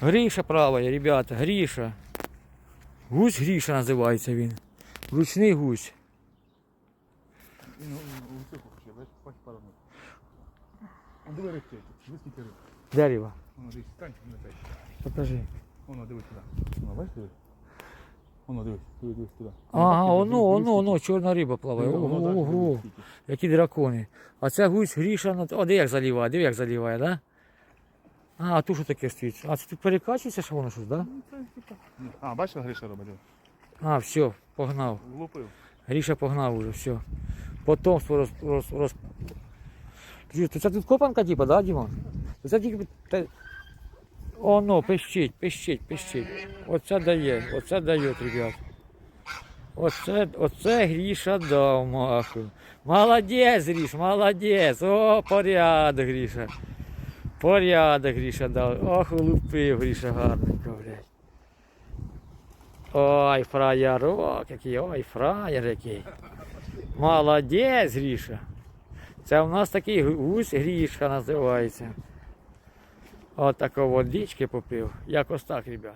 Гріша правая, ребята, Гріша. Гусь Гріша називається він. Ручний гусь. Диви рибки, диви скільки риб. Дерево. Воно дивись, стань, не дай. Покажи. Воно дивись туди. Воно, бачиш, дивись. Воно дивись, дивись, дивись туди. Ага, Дивись, оно, дивись, оно, дивись, оно, чорна риба плаває. Воно Ого, скільки. Які дракони. А це гусь Гріша, на- о, де як заливає, диви як заливає, да? А, а тут що таке стоїть? А це тут перекачується, що воно щось, да? Ну. А, бачиш, що Гриша робить? А, все, погнав. Влупив. Гріша погнав уже, все. Потомство роз... роз, роз... То Це тут копанка, типа, да, Дімон? То Це тільки... Те... Оно, пищить, пищить, пищить. Оце дає, оце дає, ребят. Оце, оце Гріша дав маху. Молодець, Гріш, молодець. О, порядок, Гріша. Порядок Гріша дав. Ох, улупив Гріша гарненько, блядь. Ой, фраєрок який, ой, фраєр який. Молодець, Гріша. Це у нас такий гусь Грішка називається. От такого водички попив. Якось так, ребят.